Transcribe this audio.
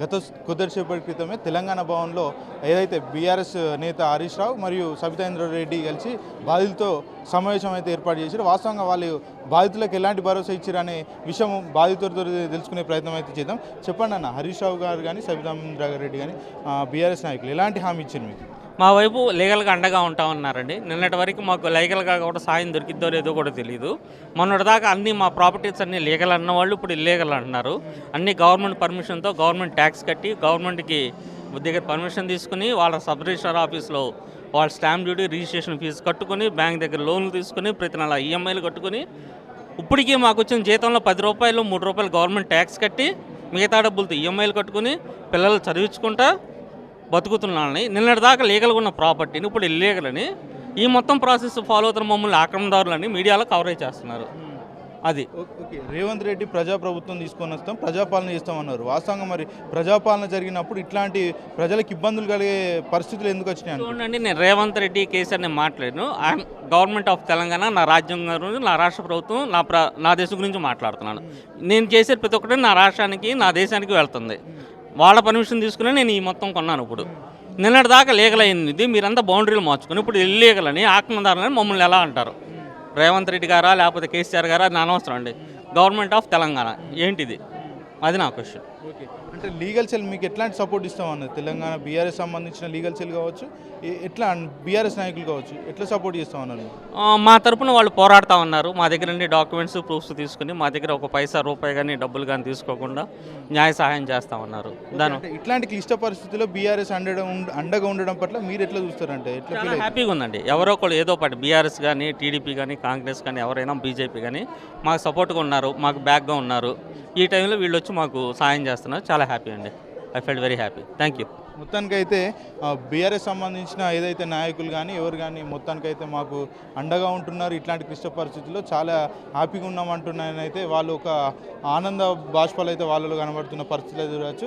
గత కొద్దిసేపటి క్రితమే తెలంగాణ భవన్లో ఏదైతే బీఆర్ఎస్ నేత హరీష్ రావు మరియు సబితేంద్ర రెడ్డి కలిసి బాధితులతో సమావేశం అయితే ఏర్పాటు చేశారు. వాస్తవంగా వాళ్ళు బాధితులకు ఎలాంటి భరోసా ఇచ్చారు అనే విషయం బాధితులతో తెలుసుకునే ప్రయత్నం అయితే చేద్దాం. చెప్పండి అన్న హరీష్ రావు గారు కానీ సబితేంద్ర రెడ్డి కానీ బీఆర్ఎస్ నాయకులు ఎలాంటి హామీ ఇచ్చారు మీకు? మా వైపు లీగల్గా అండగా ఉంటామన్నారండి. నిన్నటి వరకు మాకు లీగల్గా కూడా సాయం దొరికిద్దో లేదో కూడా తెలియదు మొన్నటిదాకా అన్ని మా ప్రాపర్టీస్ అన్ని లీగల్ అన్నవాళ్ళు ఇప్పుడు ఇల్లీగల్ అంటున్నారు. అన్ని గవర్నమెంట్ పర్మిషన్తో గవర్నమెంట్ ట్యాక్స్ కట్టి గవర్నమెంట్కి దగ్గర పర్మిషన్ తీసుకుని వాళ్ళ సబ్ రిజిస్టర్ ఆఫీస్లో వాళ్ళ స్టాంప్ డ్యూటీ రిజిస్ట్రేషన్ ఫీజు కట్టుకుని బ్యాంక్ దగ్గర లోన్లు తీసుకుని ప్రతి నెల ఈఎంఐలు కట్టుకుని ఇప్పటికీ మాకు వచ్చిన జీతంలో పది రూపాయలు మూడు రూపాయలు గవర్నమెంట్ ట్యాక్స్ కట్టి మిగతా డబ్బులతో ఈఎంఐలు కట్టుకుని పిల్లలు చదివించుకుంటా బతుకుతున్నానని నిన్నటి దాకా లీగల్గా ఉన్న ప్రాపర్టీని ఇప్పుడు ఇల్లీగల్ అని ఈ మొత్తం ప్రాసెస్ ఫాలో అవుతున్న మమ్మల్ని ఆక్రమణదారులని మీడియాలో కవరేజ్ చేస్తున్నారు. అది. ఓకే. రేవంత్ రెడ్డి ప్రజాప్రభుత్వం తీసుకొని వస్తాం ప్రజాపాలన చేస్తామన్నారు. వాస్తవంగా మరి ప్రజాపాలన జరిగినప్పుడు ఇట్లాంటి ప్రజలకు ఇబ్బందులు కలిగే పరిస్థితులు ఎందుకు వచ్చినాయి చూడండి నేను రేవంత్ రెడ్డి కేసీఆర్ నేను మాట్లాడాను. గవర్నమెంట్ ఆఫ్ తెలంగాణ నా రాజ్యం గురించి నా రాష్ట్ర ప్రభుత్వం నా ప్ర నా దేశం గురించి మాట్లాడుతున్నాను. నేను చేసే ప్రతి ఒక్కటి నా రాష్ట్రానికి నా దేశానికి వెళ్తుంది. వాళ్ళ పర్మిషన్ తీసుకుని నేను ఈ మొత్తం కొన్నాను ఇప్పుడు. నిన్నటి దాకా లీగల్ అయింది. ఇది మీరంతా బౌండరీలు మార్చుకుని ఇప్పుడు ఇల్లీగల్ అని ఆక్రమణదారులని మమ్మల్ని ఎలా అంటారు? రేవంత్ రెడ్డి గారా లేకపోతే కేసీఆర్ గారా? అది అనవసరం అండి. Government of Telangana. ఏంటిది? అది నా క్వశ్చన్ ఓకే. అంటే లీగల్ సెల్ మీకు ఎట్లాంటి సపోర్ట్ ఇస్తామన్నది తెలంగాణ బీఆర్ఎస్ సంబంధించిన లీగల్ సెల్ కావచ్చు? ఎట్లా బీఆర్ఎస్ నాయకులు కావచ్చు? ఎట్లా సపోర్ట్ చేస్తామన్నారు మా తరపున వాళ్ళు పోరాడుతా ఉన్నారు. మా దగ్గర నుండి డాక్యుమెంట్స్ ప్రూఫ్స్ తీసుకుని మా దగ్గర ఒక పైసా రూపాయి కానీ డబ్బులు కానీ తీసుకోకుండా న్యాయ సహాయం చేస్తా ఉన్నారు. దాని ఇట్లాంటి క్లిష్ట పరిస్థితుల్లో బీఆర్ఎస్ ఉండ- అండగా ఉండడం పట్ల మీరు ఎట్లా చూస్తారంటే ఎట్లా హ్యాపీగా ఉందండి. ఎవరో ఒకళ్ళు ఏదో ఒకటి బీఆర్ఎస్ కానీ టీడీపీ కానీ కాంగ్రెస్ కానీ ఎవరైనా బీజేపీ కానీ మాకు సపోర్ట్గా ఉన్నారు మాకు బ్యాక్గా ఉన్నారు. ఈ టైంలో వీళ్ళు వచ్చి మాకు సాయం చేస్తున్నారు. చాలా హ్యాపీ అండి. I felt very happy thank you మొత్తానికైతే బీఆర్ఎస్ సంబంధించిన ఏదైతే నాయకులు కానీ ఎవరు కానీ మొత్తానికైతే మాకు అండగా ఉంటున్నారు. ఇట్లాంటి క్లిష్ట పరిస్థితుల్లో చాలా హ్యాపీగా ఉన్నామంటున్నారని అయితే వాళ్ళు ఒక ఆనంద బాష్పాలు అయితే వాళ్ళలో కనబడుతున్న పరిస్థితులు చూడవచ్చు